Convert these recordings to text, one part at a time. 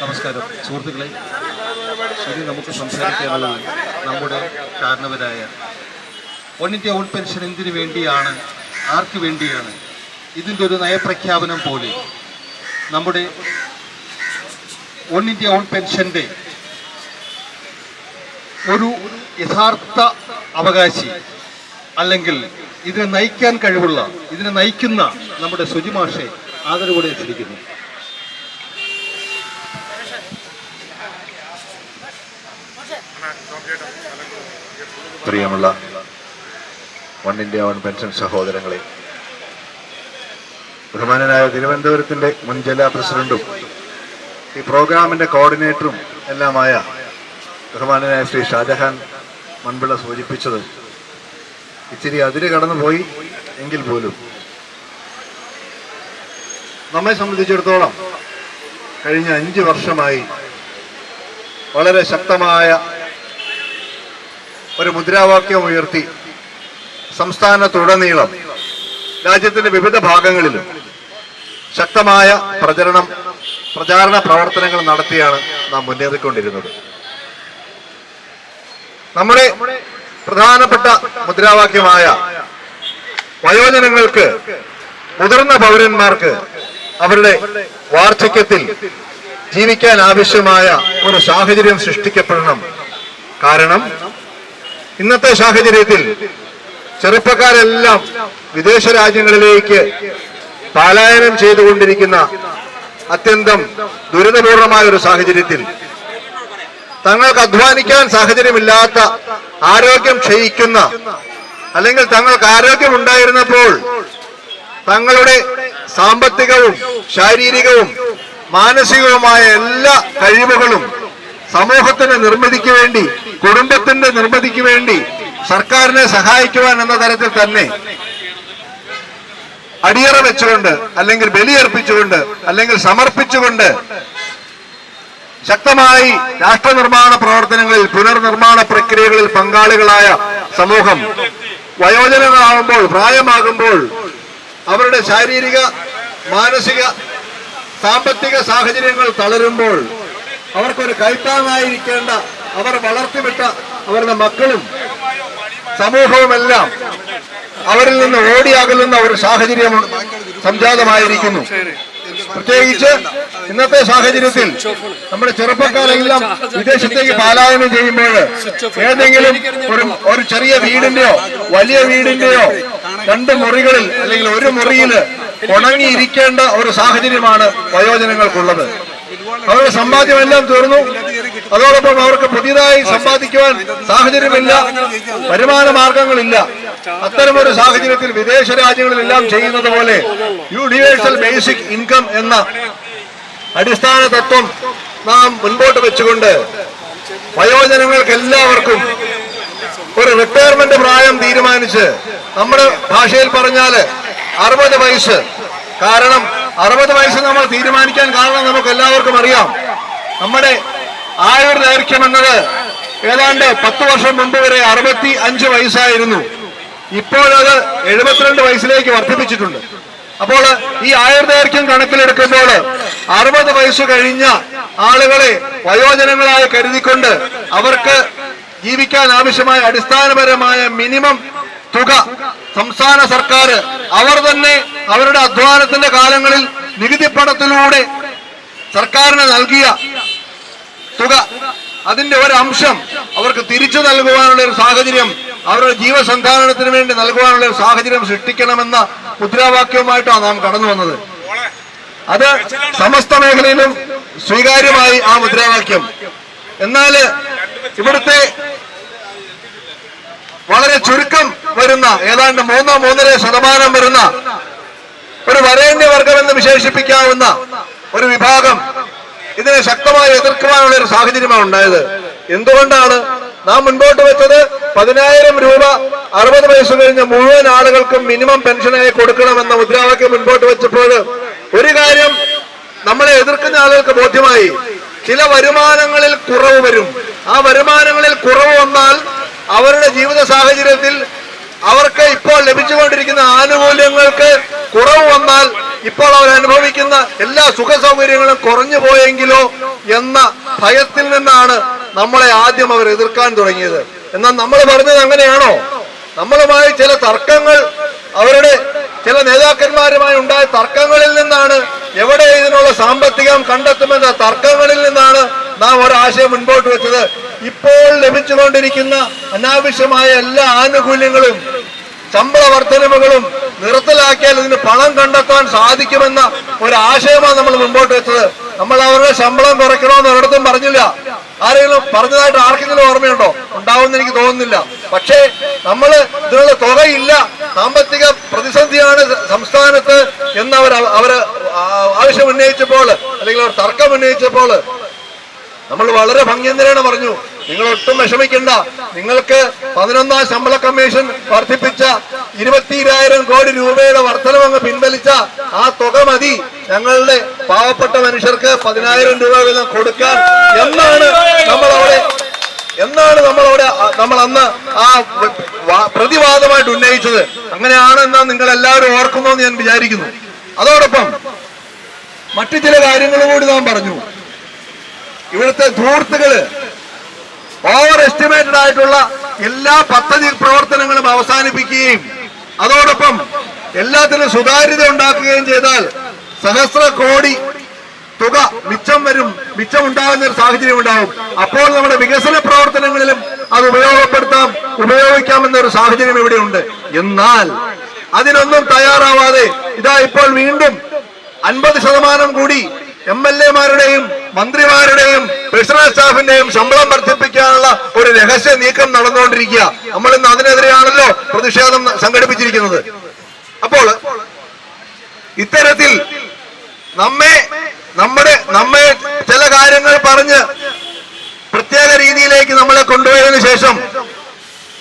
നമസ്കാരം. സുഹൃത്തുക്കളെ ഇനി നമുക്ക് സംസാരിക്കാനുള്ളത് നമ്മുടെ കാരണവരായ വൺ ഇന്ത്യ ഓൺ പെൻഷൻ എന്തിനു വേണ്ടിയാണ് ആർക്ക് വേണ്ടിയാണ്? ഇതിന്റെ ഒരു നയപ്രഖ്യാപനം പോലെ നമ്മുടെ വൺ ഇന്ത്യ ഓൺ പെൻഷന്റെ ഒരു യഥാർത്ഥ അവകാശി അല്ലെങ്കിൽ ഇതിനെ നയിക്കാൻ കഴിവുള്ള ഇതിനെ നയിക്കുന്ന നമ്മുടെ സുജിമാഷെ ആദരവോടെ ക്ഷണിക്കുന്നു. പ്രിയമുള്ള വൺ ഇന്ത്യ വൺ പെൻഷൻ സഹോദരങ്ങളെ ബഹുമാനനായ തിരുവനന്തപുരത്തിന്റെ മുൻ ജില്ലാ പ്രസിഡന്റും ഈ പ്രോഗ്രാമിന്റെ കോർഡിനേറ്ററും എല്ലാമായ ബഹുമാനനായ ശ്രീ ഷാജഹാൻ മൺപിള്ള സൂചിപ്പിച്ചത് ഇച്ചിരി അതിര് കടന്നുപോയി എങ്കിൽ പോലും നമ്മെ സംബന്ധിച്ചിടത്തോളം കഴിഞ്ഞ അഞ്ച് വർഷമായി വളരെ ശക്തമായ ഒരു മുദ്രാവാക്യം ഉയർത്തി. സംസ്ഥാനത്തുടനീളം രാജ്യത്തിന്റെ വിവിധ ഭാഗങ്ങളിലും ശക്തമായ പ്രചരണം പ്രചാരണ പ്രവർത്തനങ്ങൾ നടത്തിയാണ് നാം മുന്നേറിക്കൊണ്ടിരുന്നത്. നമ്മുടെ പ്രധാനപ്പെട്ട മുദ്രാവാക്യമായ വയോജനങ്ങൾക്ക് മുതിർന്ന പൗരന്മാർക്ക് അവരുടെ വാർദ്ധക്യത്തിൽ ജീവിക്കാൻ ആവശ്യമായ ഒരു സാഹചര്യം സൃഷ്ടിക്കപ്പെടണം. കാരണം ഇന്നത്തെ സാഹചര്യത്തിൽ ചെറുപ്പക്കാരെല്ലാം വിദേശ രാജ്യങ്ങളിലേക്ക് പലായനം ചെയ്തുകൊണ്ടിരിക്കുന്ന അത്യന്തം ദുരിതപൂർണമായ ഒരു സാഹചര്യത്തിൽ തങ്ങൾക്ക് അധ്വാനിക്കാൻ സാഹചര്യമില്ലാത്ത ആരോഗ്യം ക്ഷയിക്കുന്ന അല്ലെങ്കിൽ തങ്ങൾക്ക് ആരോഗ്യം ഉണ്ടായിരുന്നപ്പോൾ തങ്ങളുടെ സാമ്പത്തികവും ശാരീരികവും മാനസികവുമായ എല്ലാ കഴിവുകളും സമൂഹത്തിന്റെ നിർമ്മിതിക്ക് വേണ്ടി കുടുംബത്തിന്റെ നിർമ്മിതിക്ക് വേണ്ടി സർക്കാരിനെ സഹായിക്കുവാൻ എന്ന തരത്തിൽ തന്നെ അടിയറ വെച്ചുകൊണ്ട് അല്ലെങ്കിൽ ബലിയർപ്പിച്ചുകൊണ്ട് അല്ലെങ്കിൽ സമർപ്പിച്ചുകൊണ്ട് ശക്തമായി രാഷ്ട്രനിർമ്മാണ പ്രവർത്തനങ്ങളിൽ പുനർനിർമ്മാണ പ്രക്രിയകളിൽ പങ്കാളികളായ സമൂഹം വയോജനങ്ങളാകുമ്പോൾ പ്രായമാകുമ്പോൾ അവരുടെ ശാരീരിക മാനസിക സാമ്പത്തിക സാഹചര്യങ്ങൾ തളരുമ്പോൾ അവർക്കൊരു കൈത്താങ്ങായിരിക്കേണ്ട അവർ വളർത്തിവിട്ട അവരുടെ മക്കളും സമൂഹവുമെല്ലാം അവരിൽ നിന്ന് ഓടിയകലുന്ന ഒരു സാഹചര്യം സംജാതമായിരിക്കുന്നു. പ്രത്യേകിച്ച് ഇന്നത്തെ സാഹചര്യത്തിൽ നമ്മുടെ ചെറുപ്പക്കാരെല്ലാം വിദേശത്തേക്ക് പാലായനം ചെയ്യുമ്പോൾ ഏതെങ്കിലും ഒരു ഒരു ചെറിയ വീടിന്റെയോ വലിയ വീടിന്റെയോ രണ്ട് മുറികളിൽ അല്ലെങ്കിൽ ഒരു മുറിയിൽ ഉണങ്ങിയിരിക്കേണ്ട ഒരു സാഹചര്യമാണ് വയോജനങ്ങൾക്കുള്ളത്. അവരുടെ സമ്പാദ്യം എല്ലാം തീർന്നു. അതോടൊപ്പം അവർക്ക് പുതിയതായി സമ്പാദിക്കുവാൻ സാഹചര്യമില്ല. വരുമാന മാർഗങ്ങളില്ല. അത്തരമൊരു സാഹചര്യത്തിൽ വിദേശ രാജ്യങ്ങളിലെല്ലാം ചെയ്യുന്നത് പോലെ യൂണിവേഴ്സൽ ബേസിക് ഇൻകം എന്ന അടിസ്ഥാന തത്വം നാം മുൻപോട്ട് വെച്ചുകൊണ്ട് വയോജനങ്ങൾക്ക് എല്ലാവർക്കും ഒരു റിട്ടയർമെന്റ് പ്രായം തീരുമാനിച്ച് നമ്മുടെ ഭാഷയിൽ പറഞ്ഞാൽ അറുപത് വയസ്സ്. കാരണം അറുപത് വയസ്സ് നമ്മൾ തീരുമാനിക്കാൻ കാരണം നമുക്ക് എല്ലാവർക്കും അറിയാം. നമ്മുടെ ആയുർ ദൈർഘ്യം എന്നത് ഏതാണ്ട് പത്ത് വർഷം മുമ്പ് വരെ അറുപത്തി അഞ്ച് വയസ്സായിരുന്നു ഇപ്പോഴത് എഴുപത്തിരണ്ട് വയസ്സിലേക്ക് വർദ്ധിപ്പിച്ചിട്ടുണ്ട്. അപ്പോൾ ഈ ആയുർദൈർഘ്യം കണക്കിലെടുക്കുമ്പോൾ അറുപത് വയസ്സ് കഴിഞ്ഞ ആളുകളെ വയോജനങ്ങളായി കരുതിക്കൊണ്ട് അവർക്ക് ജീവിക്കാൻ ആവശ്യമായ അടിസ്ഥാനപരമായ മിനിമം തുക സംസ്ഥാന സർക്കാർ അവർ തന്നെ അവരുടെ അധ്വാനത്തിന്റെ കാലങ്ങളിൽ നികുതി പണത്തിലൂടെ സർക്കാരിന് നൽകിയ തുക. അതിന്റെ ഒരു അംശം അവർക്ക് തിരിച്ചു നൽകുവാനുള്ള ഒരു സാഹചര്യം അവരുടെ ജീവസന്ധാരണത്തിന് വേണ്ടി നൽകുവാനുള്ള ഒരു സാഹചര്യം സൃഷ്ടിക്കണമെന്ന മുദ്രാവാക്യവുമായിട്ടാണ് നാം കടന്നു വന്നത്. അത് സമസ്ത മേഖലയിലും സ്വീകാര്യമായി ആ മുദ്രാവാക്യം. എന്നാൽ ഇവിടുത്തെ വളരെ ചുരുക്കം വരുന്ന ഏതാണ്ട് മൂന്നോ മൂന്നര ശതമാനം വരുന്ന ഒരു വരേണ്യവർഗം എന്ന് വിശേഷിപ്പിക്കാവുന്ന ഒരു വിഭാഗം ഇതിനെ ശക്തമായി എതിർക്കുവാനുള്ള ഒരു സാഹചര്യമാണ് ഉണ്ടായത്. എന്തുകൊണ്ടാണ് നാം മുൻപോട്ട് വെച്ചത്? പതിനായിരം രൂപ അറുപത് വയസ്സ് കഴിഞ്ഞ മുഴുവൻ ആളുകൾക്കും മിനിമം പെൻഷനായി കൊടുക്കണമെന്ന മുദ്രാവാക്യം മുൻപോട്ട് വെച്ചപ്പോൾ ഒരു കാര്യം നമ്മളെ എതിർക്കുന്ന ആളുകൾക്ക് ബോധ്യമായി. ചില വരുമാനങ്ങളിൽ കുറവ് വരും. ആ വരുമാനങ്ങളിൽ കുറവ് വന്നാൽ അവരുടെ ജീവിത സാഹചര്യത്തിൽ അവർക്ക് ഇപ്പോൾ ലഭിച്ചുകൊണ്ടിരിക്കുന്ന ആനുകൂല്യങ്ങൾക്ക് കുറവ് വന്നാൽ ഇപ്പോൾ അവർ അനുഭവിക്കുന്ന എല്ലാ സുഖ സൗകര്യങ്ങളും കുറഞ്ഞു പോയെങ്കിലോ എന്ന ഭയത്തിൽ നിന്നാണ് നമ്മളെ ആദ്യം അവർ എതിർക്കാൻ തുടങ്ങിയത്. എന്നാൽ നമ്മൾ പറഞ്ഞത് അങ്ങനെയാണോ? നമ്മളുമായി ചില തർക്കങ്ങൾ അവരുടെ ചില നേതാക്കന്മാരുമായി ഉണ്ടായ തർക്കങ്ങളിൽ നിന്നാണ് എവിടെ ഇതിനുള്ള സാമ്പത്തികം കണ്ടെത്തുമെന്ന തർക്കങ്ങളിൽ നിന്നാണ് നാം ഒരാശയം മുൻപോട്ട് വെച്ചത്. ഇപ്പോൾ ലഭിച്ചുകൊണ്ടിരിക്കുന്ന അനാവശ്യമായ എല്ലാ ആനുകൂല്യങ്ങളും ശമ്പള വർധനവുകളും നിർത്തലാക്കിയാൽ ഇതിന് പണം കണ്ടെത്താൻ സാധിക്കുമെന്ന ഒരു ആശയമാണ് നമ്മൾ മുമ്പോട്ട് വെച്ചത്. നമ്മൾ അവരുടെ ശമ്പളം കുറയ്ക്കണമെന്ന് ഒരിടത്തും പറഞ്ഞില്ല. ആരെങ്കിലും പറഞ്ഞതായിട്ട് ആർക്കെങ്കിലും ഓർമ്മയുണ്ടോ? ഉണ്ടാവുമെന്ന് എനിക്ക് തോന്നുന്നില്ല. പക്ഷേ നമ്മൾ ഇതിനുള്ള തുകയില്ല. സാമ്പത്തിക പ്രതിസന്ധിയാണ് സംസ്ഥാനത്ത് എന്ന് അവർ ആവശ്യം ഉന്നയിച്ചപ്പോൾ അല്ലെങ്കിൽ അവർ തർക്കം ഉന്നയിച്ചപ്പോൾ നമ്മൾ വളരെ ഭംഗിയന്തരാണ് പറഞ്ഞു. നിങ്ങൾ ഒട്ടും വിഷമിക്കണ്ട. നിങ്ങൾക്ക് പതിനൊന്നാം ശമ്പള കമ്മീഷൻ വർദ്ധിപ്പിച്ച ഇരുപത്തിരായിരം കോടി രൂപയുടെ വർധനം അങ്ങ് പിൻവലിച്ച ആ തുക മതി. ഞങ്ങളുടെ പാവപ്പെട്ട മനുഷ്യർക്ക് പതിനായിരം രൂപ വീതം കൊടുക്കാൻ എന്നാണ് നമ്മൾ അവിടെ എന്നാണ് നമ്മളവിടെ അവിടെ നമ്മൾ അന്ന് ആ പ്രതിവാദമായിട്ട് ഉന്നയിച്ചത്. അങ്ങനെയാണെന്നാ നിങ്ങൾ എല്ലാവരും ഓർക്കുന്നു എന്ന് ഞാൻ വിചാരിക്കുന്നു. അതോടൊപ്പം മറ്റു ചില കാര്യങ്ങളും കൂടി നാം പറഞ്ഞു. ഇവിടുത്തെ ധൂർത്തുകൾ ഓവർ എസ്റ്റിമേറ്റഡ് ആയിട്ടുള്ള എല്ലാ പദ്ധതി പ്രവർത്തനങ്ങളും അവസാനിപ്പിക്കുകയും അതോടൊപ്പം എല്ലാത്തിനും സുതാര്യത ഉണ്ടാക്കുകയും ചെയ്താൽ സഹസ്ര കോടി തുക മിച്ചം വരും മിച്ചം ഉണ്ടാകുന്ന ഒരു സാഹചര്യം ഉണ്ടാവും. അപ്പോൾ നമ്മുടെ വികസന പ്രവർത്തനങ്ങളിലും അത് ഉപയോഗപ്പെടുത്താം ഉപയോഗിക്കാമെന്നൊരു സാഹചര്യം ഇവിടെ ഉണ്ട് എന്നാൽ അതിനൊന്നും തയ്യാറാവാതെ ഇതാ ഇപ്പോൾ വീണ്ടും അൻപത് ശതമാനം കൂടി എം എൽ എമാരുടെയും മന്ത്രിമാരുടെയും പേഴ്സണൽ സ്റ്റാഫിന്റെയും ശമ്പളം വർദ്ധിപ്പിക്കാനുള്ള ഒരു രഹസ്യ നീക്കം നടന്നുകൊണ്ടിരിക്കുക. നമ്മൾ ഇന്ന് അതിനെതിരെയാണല്ലോ പ്രതിഷേധം സംഘടിപ്പിച്ചിരിക്കുന്നത്. അപ്പോൾ ഇത്തരത്തിൽ നമ്മെ നമ്മുടെ നമ്മെ ചില കാര്യങ്ങൾ പറഞ്ഞ് പ്രത്യേക രീതിയിലേക്ക് നമ്മളെ കൊണ്ടുപോയതിനു ശേഷം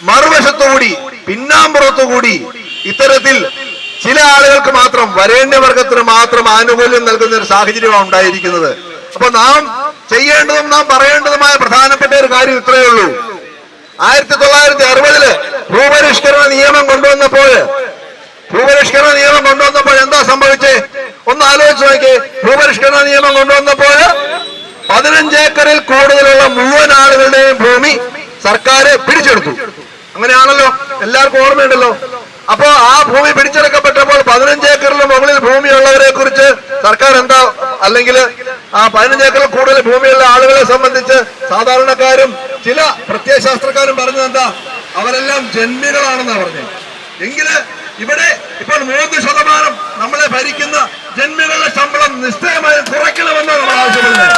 മറുവശത്തുകൂടി പിന്നാമ്പുറത്തുകൂടി ഇത്തരത്തിൽ ചില ആളുകൾക്ക് മാത്രം വരേണ്യവർഗത്തിന് മാത്രം ആനുകൂല്യം നൽകുന്ന ഒരു സാഹചര്യമാണ് ഉണ്ടായിരിക്കുന്നത്. അപ്പൊ നാം ചെയ്യേണ്ടതും നാം പറയേണ്ടതുമായ പ്രധാനപ്പെട്ട ഒരു കാര്യം ഇത്രയേ ഉള്ളൂ. ആയിരത്തി തൊള്ളായിരത്തി അറുപതിൽ ഭൂപരിഷ്കരണ നിയമം കൊണ്ടുവന്നപ്പോൾ ഭൂപരിഷ്കരണ നിയമം കൊണ്ടുവന്നപ്പോൾ എന്താ സംഭവിച്ചേ? ഒന്ന് ആലോചിച്ച് നോക്കിയേ. ഭൂപരിഷ്കരണ നിയമം കൊണ്ടുവന്നപ്പോൾ പതിനഞ്ച് ഏക്കറിൽ കൂടുതലുള്ള മുഴുവൻ ആളുകളുടെയും ഭൂമി സർക്കാർ പിടിച്ചെടുത്തു. അങ്ങനെയാണല്ലോ? എല്ലാവർക്കും ഓർമ്മയുണ്ടല്ലോ? അപ്പോ ആ ഭൂമി പിടിച്ചെടുക്കപ്പെട്ടപ്പോൾ പതിനഞ്ച് ഏക്കറിന് മുകളിൽ ഭൂമിയുള്ളവരെ കുറിച്ച് സർക്കാർ എന്താ അല്ലെങ്കിൽ ആ പതിനഞ്ച് ഏക്കറിൽ കൂടുതൽ ഭൂമിയുള്ള ആളുകളെ സംബന്ധിച്ച് സാധാരണക്കാരും ചില പ്രത്യയശാസ്ത്രക്കാരും പറഞ്ഞത് എന്താ? അവരെല്ലാം ജന്മികളാണെന്നാ പറഞ്ഞത്. എങ്കിൽ ഇവിടെ ഇപ്പോൾ മൂന്ന് ശതമാനം നമ്മളെ ഭരിക്കുന്ന ജന്മികളുടെ ശമ്പളം നിശ്ചയമായി കുറയ്ക്കണമെന്നാണ് നമ്മൾ ആവശ്യപ്പെടുന്നത്.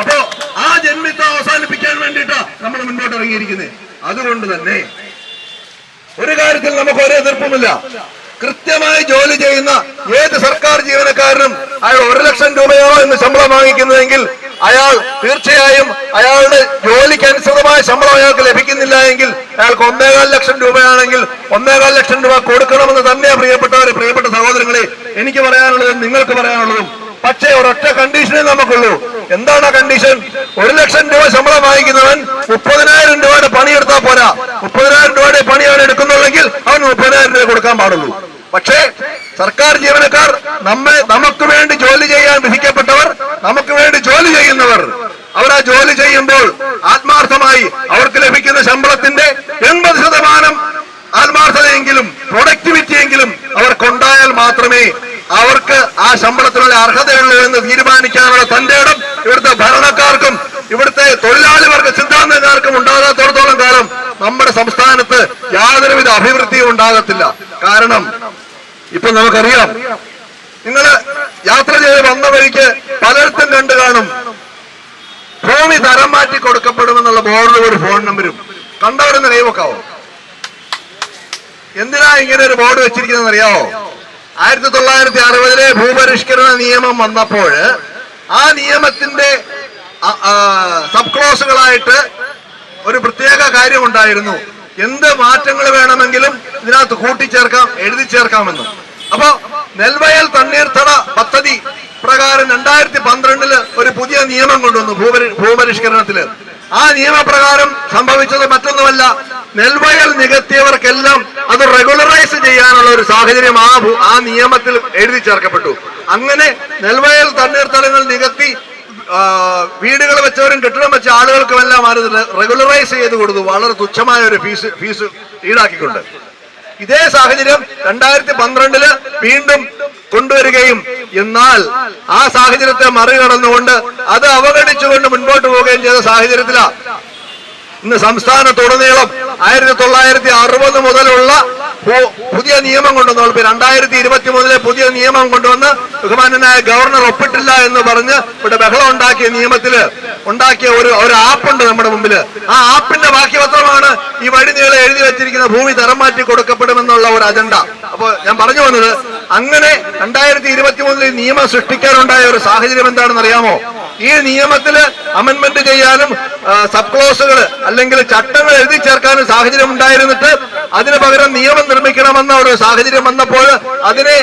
അപ്പോ ആ ജന്മിത്വം അവസാനിപ്പിക്കാൻ വേണ്ടിയിട്ടാ നമ്മൾ മുന്നോട്ട് ഇറങ്ങിയിരിക്കുന്നത് അതുകൊണ്ട് തന്നെ ഒരു കാര്യത്തിൽ നമുക്ക് ഒരു എതിർപ്പുമില്ല. കൃത്യമായി ജോലി ചെയ്യുന്ന ഏത് സർക്കാർ ജീവനക്കാരനും അയാൾ ഒരു ലക്ഷം രൂപയോ എന്ന് ശമ്പളം വാങ്ങിക്കുന്നതെങ്കിൽ അയാൾ തീർച്ചയായും അയാളുടെ ജോലിക്ക് അനുസൃതമായ ശമ്പളം അയാൾക്ക് ലഭിക്കുന്നില്ല എങ്കിൽ അയാൾക്ക് ഒന്നേകാൽ ലക്ഷം രൂപയാണെങ്കിൽ ഒന്നേകാൽ ലക്ഷം രൂപ കൊടുക്കണമെന്ന് തന്നെയാ പ്രിയപ്പെട്ടവരെ പ്രിയപ്പെട്ട സഹോദരങ്ങളെ എനിക്ക് പറയാനുള്ളതും നിങ്ങൾക്ക് പറയാനുള്ളതും. പക്ഷേ ഒരൊറ്റ കണ്ടീഷനേ നമുക്കുള്ളൂ. എന്താണ് ആ കണ്ടീഷൻ ഒരു ലക്ഷം രൂപ ശമ്പളം വാങ്ങിക്കുന്നവൻ മുപ്പതിനായിരം രൂപയുടെ പണിയെടുത്താൽ പോരാ. മുപ്പതിനായിരം എടുക്കുന്നുള്ളെങ്കിൽ അവൻ മുപ്പതിനായിരം രൂപ കൊടുക്കാൻ പാടുള്ളൂ. പക്ഷേ സർക്കാർ ജീവനക്കാർ നമ്മെ നമുക്ക് വേണ്ടി ജോലി ചെയ്യാൻ വിധിക്കപ്പെട്ടവർ നമുക്ക് വേണ്ടി ജോലി ചെയ്യുന്നവർ. അവർ ആ ജോലി ചെയ്യുമ്പോൾ ആത്മാർത്ഥമായി അവർക്ക് ലഭിക്കുന്ന ശമ്പളത്തിന്റെ എൺപത് ശതമാനം ആത്മാർത്ഥതയെങ്കിലും പ്രൊഡക്ടിവിറ്റിയെങ്കിലും അവർക്കുണ്ടായാൽ മാത്രമേ അവർക്ക് ആ ശമ്പളത്തിനുള്ള അർഹതയുള്ളൂ എന്ന് തീരുമാനിക്കാനുള്ള തന്റെ ഇടം ഇവിടുത്തെ തൊഴിലാളി വർഗ എല്ലാവർക്കും ഉണ്ടാകാത്തോടത്തോളം കാലം നമ്മുടെ സംസ്ഥാനത്ത് യാതൊരുവിധ അഭിവൃദ്ധിയും ഉണ്ടാകത്തില്ല. കാരണം ഇപ്പൊ നമുക്കറിയാം നിങ്ങൾ യാത്ര ചെയ്ത് വന്ന വഴിക്ക് പലയിടത്തും കണ്ടു കാണും. ഭൂമി തരം മാറ്റി കൊടുക്കപ്പെടുമെന്നുള്ള ബോർഡിൽ ഒരു ഫോൺ നമ്പരും. കണ്ടവരെന്ന് കൈവക്കാവോ എന്തിനാ ഇങ്ങനെ ഒരു ബോർഡ് വെച്ചിരിക്കുന്നത് അറിയാവോ? ആയിരത്തി തൊള്ളായിരത്തി അറുപതിലെ ഭൂപരിഷ്കരണ നിയമം വന്നപ്പോൾ ആ നിയമത്തിന്റെ സബ് ക്ലോസുകളായിട്ട് ഒരു പ്രത്യേക കാര്യമുണ്ടായിരുന്നു. എന്ത് മാറ്റങ്ങൾ വേണമെങ്കിലും ഇതിനകത്ത് കൂട്ടിച്ചേർക്കാം എഴുതി ചേർക്കാമെന്ന്. അപ്പോ നെൽവയൽ തണ്ണീർത്തട പദ്ധതി പ്രകാരം രണ്ടായിരത്തി പന്ത്രണ്ടിൽ ഒരു പുതിയ നിയമം കൊണ്ടുവന്നു ഭൂപരി ഭൂപരിഷ്കരണത്തിൽ. ആ നിയമപ്രകാരം സംഭവിച്ചത് മറ്റൊന്നുമല്ല. നെൽവയൽ നികത്തിയവർക്കെല്ലാം അത് റെഗുലറൈസ് ചെയ്യാനുള്ള ഒരു സാഹചര്യം ആ ആ നിയമത്തിൽ എഴുതി ചേർക്കപ്പെട്ടു. അങ്ങനെ നെൽവയൽ തണ്ണീർത്തടങ്ങൾ നികത്തി വീടുകൾ വെച്ചവരും കെട്ടിടം വെച്ച ആളുകൾക്കുമെല്ലാം അത് റെഗുലറൈസ് ചെയ്ത് കൊടുത്തു. വളരെ തുച്ഛമായ ഒരു ഫീസ് ഫീസ് ഈടാക്കിക്കൊണ്ട്. ഇതേ സാഹചര്യം രണ്ടായിരത്തി പന്ത്രണ്ടിൽ വീണ്ടും കൊണ്ടുവരികയും എന്നാൽ ആ സാഹചര്യത്തെ മറികടന്നുകൊണ്ട് അത് അവഗണിച്ചുകൊണ്ട് മുൻപോട്ട് പോവുകയും ചെയ്ത സാഹചര്യത്തിലാണ് ഇന്ന് സംസ്ഥാനത്തുടനീളം ആയിരത്തി തൊള്ളായിരത്തി അറുപത് മുതലുള്ള പുതിയ നിയമം കൊണ്ടുവന്നു. രണ്ടായിരത്തി ഇരുപത്തി മൂന്നിലെ പുതിയ നിയമം കൊണ്ടുവന്ന് ബഹുമാനനായ ഗവർണർ ഒപ്പിട്ടില്ല എന്ന് പറഞ്ഞ് ഇവിടെ ബഹളം ഉണ്ടാക്കിയ നിയമത്തിൽ ഉണ്ടാക്കിയ ഒരു ഒരു ആപ്പുണ്ട് നമ്മുടെ മുമ്പിൽ ആ ആപ്പിന്റെ ബാക്കി പത്രമാണ് ഈ വഴി നീളെ എഴുതി വെച്ചിരിക്കുന്ന ഭൂമി തരം മാറ്റി കൊടുക്കപ്പെടുമെന്നുള്ള ഒരു അജണ്ട. അപ്പൊ ഞാൻ പറഞ്ഞു വന്നത് അങ്ങനെ രണ്ടായിരത്തി ഇരുപത്തി മൂന്നിൽ നിയമം സൃഷ്ടിക്കാനുണ്ടായ ഒരു സാഹചര്യം എന്താണെന്ന് അറിയാമോ ഈ നിയമത്തിൽ അമെന്മെന്റ് ചെയ്യാനും സബ് ക്ലോസുകൾ അല്ലെങ്കിൽ ചട്ടങ്ങൾ എഴുതി ചേർക്കാനും സാഹചര്യം ഉണ്ടായിരുന്നിട്ട് അതിന് പകരം നിയമം നിർമ്മിക്കണമെന്ന ഒരു സാഹചര്യം വന്നപ്പോൾ അതിനെ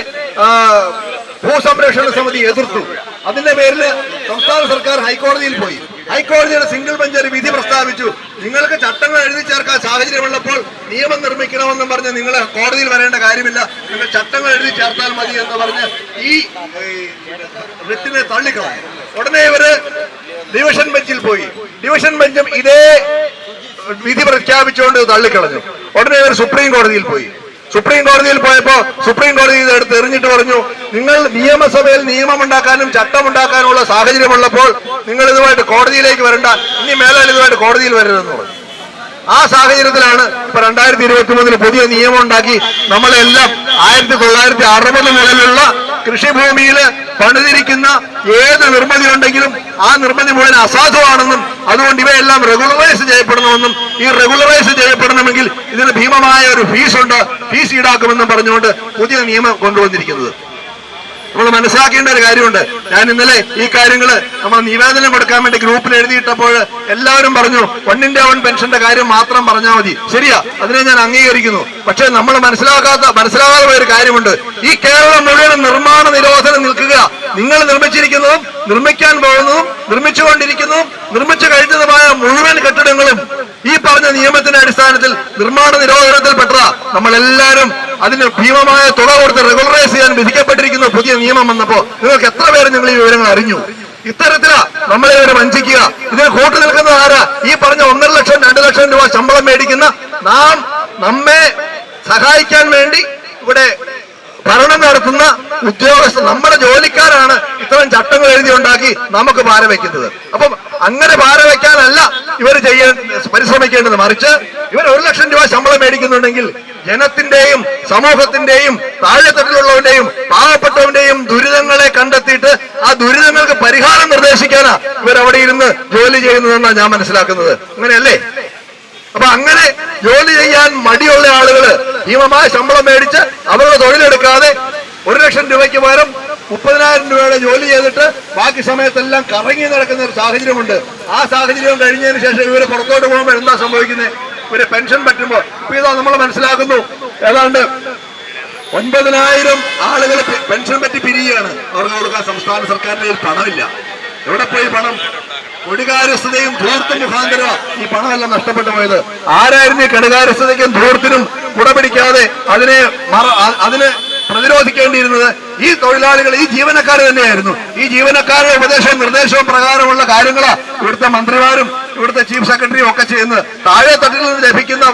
ഭൂസംരക്ഷണ സമിതി എതിർത്തു. അതിന്റെ പേരിൽ സംസ്ഥാന സർക്കാർ ഹൈക്കോടതിയിൽ പോയി. ഹൈക്കോടതിയുടെ സിംഗിൾ ബെഞ്ച് ഒരു വിധി പ്രസ്താവിച്ചു. നിങ്ങൾക്ക് ചട്ടങ്ങൾ എഴുതി ചേർക്കാൻ സാഹചര്യമുള്ളപ്പോൾ നിയമം നിർമ്മിക്കണമെന്നും പറഞ്ഞ് നിങ്ങൾ കോടതിയിൽ വരേണ്ട കാര്യമില്ല. നിങ്ങൾ ചട്ടങ്ങൾ എഴുതി ചേർത്താൽ മതി എന്ന് പറഞ്ഞ് ഈ റിട്ടിനെ തള്ളിക്കളായി ഉടനെ ഇവർ ഡിവിഷൻ ബെഞ്ചിൽ പോയി. ഡിവിഷൻ ബെഞ്ചും ഇതേ വിധി പ്രഖ്യാപിച്ചുകൊണ്ട് തള്ളിക്കളഞ്ഞു. ഉടനെ ഇവർ സുപ്രീം കോടതിയിൽ പോയി. സുപ്രീം കോടതിയിൽ പോയപ്പോ സുപ്രീം കോടതി ഇത് എടുത്ത് എറിഞ്ഞിട്ട് പറഞ്ഞു നിങ്ങൾ നിയമസഭയിൽ നിയമമുണ്ടാക്കാനും ചട്ടമുണ്ടാക്കാനുമുള്ള സാഹചര്യമുള്ളപ്പോൾ നിങ്ങൾ ഇതുമായിട്ട് കോടതിയിലേക്ക് വരണ്ട ഇനി മേലാൽ ഇതുമായിട്ട് കോടതിയിൽ വരരുതെന്ന് പറഞ്ഞു. ആ സാഹചര്യത്തിലാണ് ഇപ്പൊ രണ്ടായിരത്തി ഇരുപത്തി മൂന്നിൽ പുതിയ നിയമം ഉണ്ടാക്കി നമ്മളെല്ലാം ആയിരത്തി തൊള്ളായിരത്തി അറുപത് മുതലുള്ള കൃഷിഭൂമിയിൽ പണിതിരിക്കുന്ന ഏത് നിർമ്മിതി ഉണ്ടെങ്കിലും ആ നിർമ്മിതി മുഴുവൻ അസാധുവാണെന്നും അതുകൊണ്ട് ഇവയെല്ലാം റെഗുലറൈസ് ചെയ്യപ്പെടണമെന്നും ഈ റെഗുലറൈസ് ചെയ്യപ്പെടണമെങ്കിൽ ഇതിന് ഭീമമായ ഒരു ഫീസ് ഉണ്ട്. ഫീസ് ഈടാക്കുമെന്നും പറഞ്ഞുകൊണ്ട് പുതിയ നിയമം കൊണ്ടുവന്നിരിക്കുന്നത്. നമ്മൾ മനസ്സിലാക്കേണ്ട ഒരു കാര്യമുണ്ട്. ഞാൻ ഇന്നലെ ഈ കാര്യങ്ങൾ നമ്മൾ നിവേദനം കൊടുക്കാൻ വേണ്ടി ഗ്രൂപ്പിൽ എഴുതിയിട്ടപ്പോൾ എല്ലാവരും പറഞ്ഞു വണ്ണിന്റെ വൺ പെൻഷന്റെ കാര്യം മാത്രം പറഞ്ഞാൽ മതി. ശരിയാ അതിനെ ഞാൻ അംഗീകരിക്കുന്നു. പക്ഷെ നമ്മൾ മനസ്സിലാക്കാത്ത മനസ്സിലാകാതെ പോയ ഒരു കാര്യമുണ്ട്. ഈ കേരളം മുഴുവൻ നിർമ്മാണ നിരോധനം നിൽക്കുക നിങ്ങൾ നിർമ്മിച്ചിരിക്കുന്നതും നിർമ്മിക്കാൻ പോകുന്നതും നിർമ്മിച്ചുകൊണ്ടിരിക്കുന്നതും നിർമ്മിച്ചു കഴിഞ്ഞതുമായ മുഴുവൻ കെട്ടിടങ്ങളും ഈ പറഞ്ഞ നിയമത്തിന്റെ അടിസ്ഥാനത്തിൽ നിർമ്മാണ നിരോധനത്തിൽപ്പെട്ട നമ്മളെല്ലാവരും അതിന് ഭീമമായ തുക കൊടുത്ത് റെഗുലറൈസ് ചെയ്യാൻ വിധിക്കപ്പെട്ടിരിക്കുന്ന പുതിയ നിയമം വന്നപ്പോ നിങ്ങൾക്ക് എത്ര പേര് നിങ്ങൾ ഈ വിവരങ്ങൾ അറിഞ്ഞു? ഇത്തരത്തിലാ നമ്മളെ ഇവരെ വഞ്ചിക്കുക. ഇതിന് കൂട്ടു നിൽക്കുന്നത് ആരാ? ഈ പറഞ്ഞ ഒന്നര ലക്ഷം രണ്ടു ലക്ഷം രൂപ ശമ്പളം മേടിക്കുന്ന നാം നമ്മെ സഹായിക്കാൻ വേണ്ടി ഇവിടെ ഭരണം നടത്തുന്ന ഉദ്യോഗസ്ഥ നമ്മുടെ ജോലിക്കാരാണ് ഇത്തരം ചട്ടങ്ങൾ എഴുതി ഉണ്ടാക്കി നമുക്ക് ഭാര വയ്ക്കുന്നത് അപ്പം അങ്ങനെ ഭാര വയ്ക്കാനല്ല ഇവർ ചെയ്യാൻ പരിശ്രമിക്കേണ്ടത്. മറിച്ച് ഇവർ ഒരു ലക്ഷം രൂപ ശമ്പളം മേടിക്കുന്നുണ്ടെങ്കിൽ ജനത്തിന്റെയും സമൂഹത്തിന്റെയും താഴെത്തട്ടിലുള്ളവന്റെയും പാവപ്പെട്ടവന്റെയും ദുരിതങ്ങളെ കണ്ടെത്തിയിട്ട് ആ ദുരിതങ്ങൾക്ക് പരിഹാരം നിർദ്ദേശിക്കാനാ ഇവർ അവിടെ ഇരുന്ന് ജോലി ചെയ്യുന്നതെന്നാണ് ഞാൻ മനസ്സിലാക്കുന്നത്. അങ്ങനെയല്ലേ? അപ്പൊ അങ്ങനെ ജോലി ചെയ്യാൻ മടിയുള്ള ആളുകൾ ഭീമമായ ശമ്പളം മേടിച്ച് അവരുടെ തൊഴിലെടുക്കാതെ ഒരു ലക്ഷം രൂപയ്ക്ക് പകരം മുപ്പതിനായിരം രൂപയുടെ ജോലി ചെയ്തിട്ട് ബാക്കി സമയത്തെല്ലാം കറങ്ങി നടക്കുന്ന ഒരു സാഹചര്യമുണ്ട്. ആ സാഹചര്യം കഴിഞ്ഞതിന് ശേഷം ഇവർ പുറത്തോട്ട് പോകുമ്പോൾ എന്താ സംഭവിക്കുന്നത് ഇവർ പെൻഷൻ പറ്റുമ്പോൾ ഇപ്പൊ ഇതാ നമ്മൾ മനസ്സിലാക്കുന്നു. ഏതാണ്ട് ഒൻപതിനായിരം ആളുകൾ പെൻഷൻ പറ്റി പിരിയുകയാണ്. അവർക്ക് കൊടുക്കാൻ സംസ്ഥാന സർക്കാരിന്റെ പണമില്ല. എവിടെ പോയി പണം? കൊടികാര്യസ്ഥതയും ധൂർത്തും മുഖാന്തരം ഈ പണമെല്ലാം നഷ്ടപ്പെട്ടു പോയത്. ആരായിരുന്നു ഈ കെടുകാര്യസ്ഥതയ്ക്കും ധൂർത്തിനും കുടപിടിക്കാതെ അതിന് അതിനെ പ്രതിരോധിക്കേണ്ടിയിരുന്നത് ഈ തൊഴിലാളികൾ ഈ ജീവനക്കാർ തന്നെയായിരുന്നു. ഈ ജീവനക്കാരുടെ ഉപദേശവും നിർദ്ദേശവും പ്രകാരമുള്ള കാര്യങ്ങൾ ഇവിടുത്തെ മന്ത്രിമാരും ഇവിടുത്തെ ചീഫ് സെക്രട്ടറിയും ഒക്കെ ചെയ്യുന്നത്. താഴെ തട്ടിൽ നിന്ന് ലഭിക്കുന്ന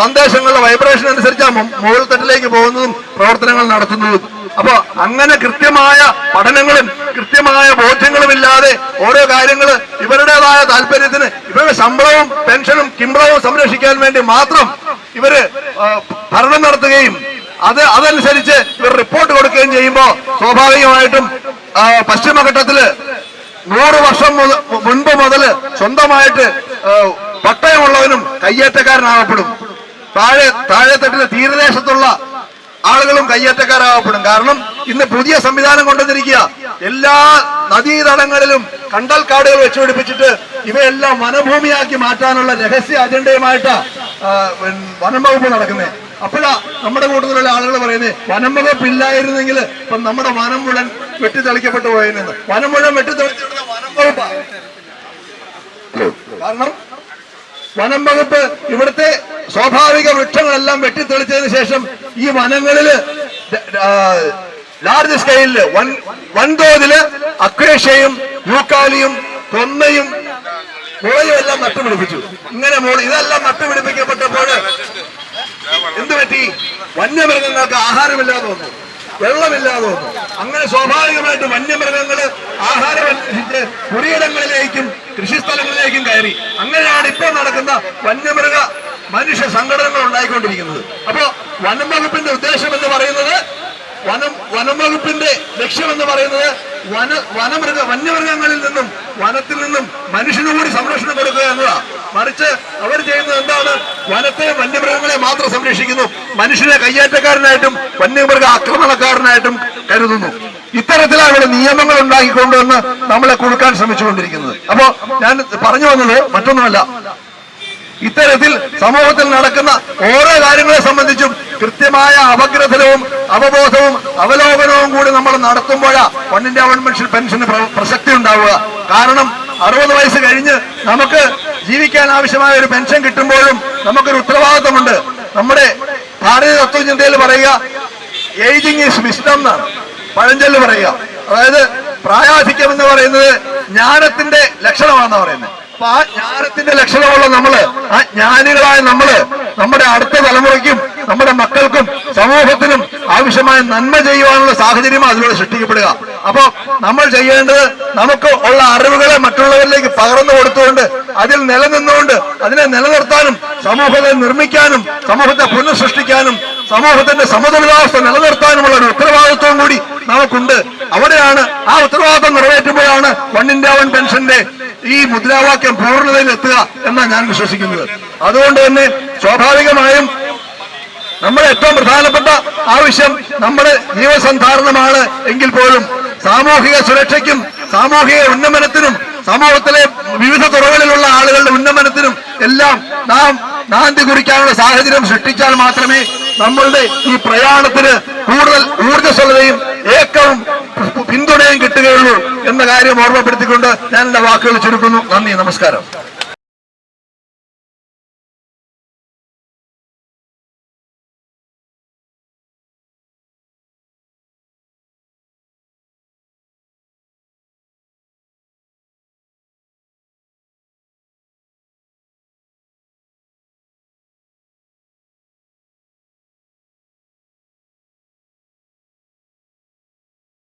സന്ദേശങ്ങളുടെ വൈബ്രേഷൻ അനുസരിച്ചാണ് മുകൾ തട്ടിലേക്ക് പോകുന്നതും പ്രവർത്തനങ്ങൾ നടത്തുന്നതും. അപ്പോ അങ്ങനെ കൃത്യമായ പഠനങ്ങളും കൃത്യമായ ബോധ്യങ്ങളും ഇല്ലാതെ ഓരോ കാര്യങ്ങൾ ഇവരുടേതായ താല്പര്യത്തിന് ഇവരുടെ ശമ്പളവും പെൻഷനും കിമ്പളവും സംരക്ഷിക്കാൻ വേണ്ടി മാത്രം ഇവർ ഭരണം നടത്തുകയും അത് അതനുസരിച്ച് ഇവർ റിപ്പോർട്ട് കൊടുക്കുകയും ചെയ്യുമ്പോൾ സ്വാഭാവികമായിട്ടും പശ്ചിമഘട്ടത്തിൽ നൂറ് വർഷം മുൻപ് മുതൽ സ്വന്തമായിട്ട് പട്ടയമുള്ളവനും കയ്യേറ്റക്കാരനാകപ്പെടും താഴെ താഴെത്തട്ടിലെ തീരദേശത്തുള്ള ആളുകളും കയ്യേറ്റക്കാരാകപ്പെടും കാരണം ഇന്ന് പുതിയ സംവിധാനം കൊണ്ടുവന്നിരിക്കുക. എല്ലാ നദീതടങ്ങളിലും കണ്ടൽ കാടുകൾ വെച്ചുപിടിപ്പിച്ചിട്ട് ഇവയെല്ലാം വനഭൂമിയാക്കി മാറ്റാനുള്ള രഹസ്യ അജണ്ടയുമായിട്ട് വനം വകുപ്പ് നടക്കുന്നത്. അപ്പോഴാ നമ്മുടെ കൂട്ടത്തിലുള്ള ആളുകൾ പറയുന്നത് വനം വകുപ്പ് ഇല്ലായിരുന്നെങ്കിൽ ഇപ്പൊ നമ്മുടെ വനം മുഴുവൻ വെട്ടിത്തെളിക്കപ്പെട്ടു പോയെന്ന് വനം മുഴുവൻ വെട്ടിത്തെളിച്ചിട്ടുള്ള വനം കാരണം വകുപ്പ് ഇവിടുത്തെ സ്വാഭാവിക വൃക്ഷങ്ങളെല്ലാം വെട്ടിത്തെളിച്ചതിന് ശേഷം ഈ വനങ്ങളിൽ ലാർജ് സ്കെയിലിൽ വൻ വൻതോതിൽ അക്വേഷയും യൂക്കാലിയും കൊന്നയും മുളയും എല്ലാം നട്ടുപിടിപ്പിച്ചു. ഇങ്ങനെ ഇതെല്ലാം നട്ടുപിടിപ്പിക്കപ്പെട്ടപ്പോൾ എന്ത് പറ്റി? വന്യമൃഗങ്ങൾക്ക് ആഹാരമില്ലാതെ വന്നു. വെള്ളമില്ലാതെ വന്നു. അങ്ങനെ സ്വാഭാവികമായിട്ട് വന്യമൃഗങ്ങൾ ആഹാരം അന്വേഷിച്ച് പുരയിടങ്ങളിലേക്കും കൃഷിസ്ഥലങ്ങളിലേക്കും കയറി. അങ്ങനെയാണ് ഇപ്പോൾ നടക്കുന്ന വന്യമൃഗ മനുഷ്യ സംഘടനകൾ ഉണ്ടായിക്കൊണ്ടിരിക്കുന്നത്. അപ്പോ വനം വകുപ്പിന്റെ ഉദ്ദേശം എന്ന് പറയുന്നത് വനം വനം വകുപ്പിന്റെ ലക്ഷ്യം എന്ന് പറയുന്നത് വന വനമൃഗ വന്യമൃഗങ്ങളിൽ നിന്നും വനത്തിൽ നിന്നും മനുഷ്യനു കൂടി സംരക്ഷണം കൊടുക്കുക എന്നതാ മറിച്ച് അവർ ചെയ്യുന്നത് എന്താണ്? വനത്തെ വന്യമൃഗങ്ങളെ മാത്രം സംരക്ഷിക്കുന്നു. മനുഷ്യനെ കയ്യേറ്റക്കാരനായിട്ടും വന്യമൃഗ ആക്രമണക്കാരനായിട്ടും കരുതുന്നു. ഇത്തരത്തിലാണ് ഇവിടെ നിയമങ്ങൾ ഉണ്ടാക്കിക്കൊണ്ടുവന്ന് നമ്മളെ കൊടുക്കാൻ ശ്രമിച്ചുകൊണ്ടിരിക്കുന്നത്. അപ്പോ ഞാൻ പറഞ്ഞു വന്നത് മറ്റൊന്നുമല്ല. ഇത്തരത്തിൽ സമൂഹത്തിൽ നടക്കുന്ന ഓരോ കാര്യങ്ങളെ സംബന്ധിച്ചും കൃത്യമായ അപഗ്രഥനവും അവബോധവും അവലോകനവും കൂടി നമ്മൾ നടത്തുമ്പോഴാ വൺ ഇന്ത്യ വൺ പെൻഷൻ പെൻഷന് പ്രസക്തി ഉണ്ടാവുക. കാരണം അറുപത് വയസ്സ് കഴിഞ്ഞ് നമുക്ക് ജീവിക്കാൻ ആവശ്യമായ ഒരു പെൻഷൻ കിട്ടുമ്പോഴും നമുക്കൊരു ഉത്തരവാദിത്തമുണ്ട് നമ്മുടെ ഭാരതീയ തത്വചിന്തയിൽ പറയുക ഏജിങ് ഈസ് വിസ്ഡം എന്നാണ്. പഴഞ്ചൊല്ല് പറയുക. അതായത് പ്രായാധിക്യം എന്ന് പറയുന്നത് ജ്ഞാനത്തിന്റെ ലക്ഷണമാണെന്ന് പറയുന്നത്. അപ്പൊ ആ ജ്ഞാനത്തിന്റെ ലക്ഷണമുള്ള നമ്മൾ ആ ജ്ഞാനികളായ നമ്മൾ നമ്മുടെ അടുത്ത തലമുറയ്ക്കും നമ്മുടെ മക്കൾക്കും സമൂഹത്തിനും ആവശ്യമായ നന്മ ചെയ്യുവാനുള്ള സാഹചര്യം അതിലൂടെ സൃഷ്ടിക്കപ്പെടുക. അപ്പൊ നമ്മൾ ചെയ്യേണ്ടത് നമുക്ക് ഉള്ള അറിവുകളെ മറ്റുള്ളവരിലേക്ക് പകർന്നു കൊടുത്തുകൊണ്ട് അതിൽ നിലനിന്നുകൊണ്ട് അതിനെ നിലനിർത്താനും സമൂഹത്തെ നിർമ്മിക്കാനും സമൂഹത്തെ പുനഃസൃഷ്ടിക്കാനും സമൂഹത്തിന്റെ സമതുലിതാവസ്ഥ നിലനിർത്താനുമുള്ള ഒരു ഉത്തരവാദിത്വം കൂടി നമുക്കുണ്ട്. അവിടെയാണ് ആ ഉത്തരവാദിത്വം നിറവേറ്റുമ്പോഴാണ് വൺ ഇന്ത്യ വൺ പെൻഷന്റെ ഈ മുദ്രാവാക്യം പൂർണതയിൽ എത്തുക എന്നാണ് ഞാൻ വിശ്വസിക്കുന്നത്. അതുകൊണ്ട് തന്നെ സ്വാഭാവികമായും നമ്മുടെ ഏറ്റവും പ്രധാനപ്പെട്ട ആവശ്യം നമ്മുടെ ജീവസന്ധാരണമാണ് എങ്കിൽ പോലും സാമൂഹിക സുരക്ഷയ്ക്കും സാമൂഹിക ഉന്നമനത്തിനും സമൂഹത്തിലെ വിവിധ തുറകളിലുള്ള ആളുകളുടെ ഉന്നമനത്തിനും എല്ലാം നാം നാന്തി കുറിക്കാനുള്ള സാഹചര്യം സൃഷ്ടിച്ചാൽ മാത്രമേ നമ്മളുടെ ഈ പ്രയാണത്തിന് കൂടുതൽ ഊർജസ്വലതയും ഏക്കവും പിന്തുണയും കിട്ടുകയുള്ളൂ എന്ന കാര്യം ഓർമ്മപ്പെടുത്തിക്കൊണ്ട് ഞാൻ എന്റെ വാക്കുകൾ ചുരുക്കുന്നു. നന്ദി നമസ്കാരം.